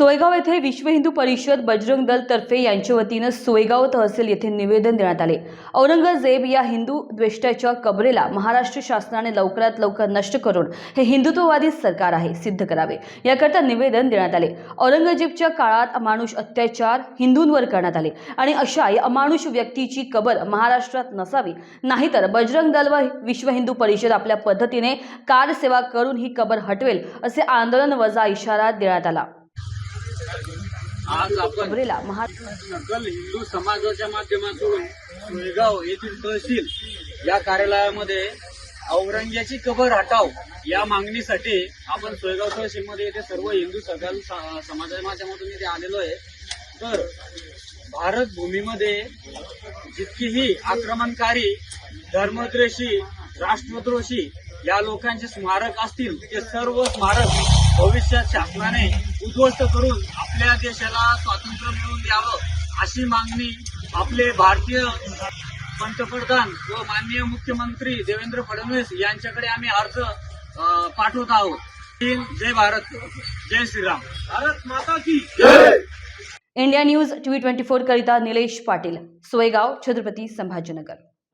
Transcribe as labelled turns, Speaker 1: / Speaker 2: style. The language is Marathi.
Speaker 1: सोयगाव येथे विश्व हिंदू परिषद बजरंग दल तर्फे यांच्या वतीनं सोयगाव तहसील येथे निवेदन देण्यात आले. औरंगजेब या हिंदू द्वेष्ट्याच्या कबरेला महाराष्ट्र शासनाने लवकरात लवकर नष्ट करून हे हिंदुत्ववादी सरकार आहे सिद्ध करावे. याकरता निवेदन देण्यात आले. औरंगजेबच्या काळात अमानुष अत्याचार हिंदूंवर करण्यात आले आणि अशा या अमानुष व्यक्तीची कबर महाराष्ट्रात नसावी. नाहीतर बजरंग दल व विश्व हिंदू परिषद आपल्या पद्धतीने कारसेवा करून ही कबर हटवेल असे आंदोलन वजा इशारा देण्यात आला.
Speaker 2: आज आपण सकल हिंदू समाजाच्या माध्यमातून सुळगाव येथील तहसील या कार्यालयामध्ये औरंग्याची कबर हटाव या मागणीसाठी आपण सोयगाव तहसीलमध्ये येथे सर्व हिंदू सकल समाजाच्या माध्यमातून इथे आलेलो आहे. तर भारत भूमीमध्ये जितकीही आक्रमणकारी धर्मद्वेषी राष्ट्रद्रोषी या लोकांचे स्मारक असतील ते सर्व स्मारक भविष्यात शासनाने उद्ध्वस्त करून आपल्या देशाला स्वातंत्र्य मिळवून द्यावं अशी मागणी आपले भारतीय पंतप्रधान व माननीय मुख्यमंत्री देवेंद्र फडणवीस यांच्याकडे आम्ही अर्ज पाठवत आहोत. जय भारत जय श्रीराम. भारत माता की
Speaker 1: India news TV twenty four करिता निलेश पाटील सोयगाव छत्रपती संभाजीनगर.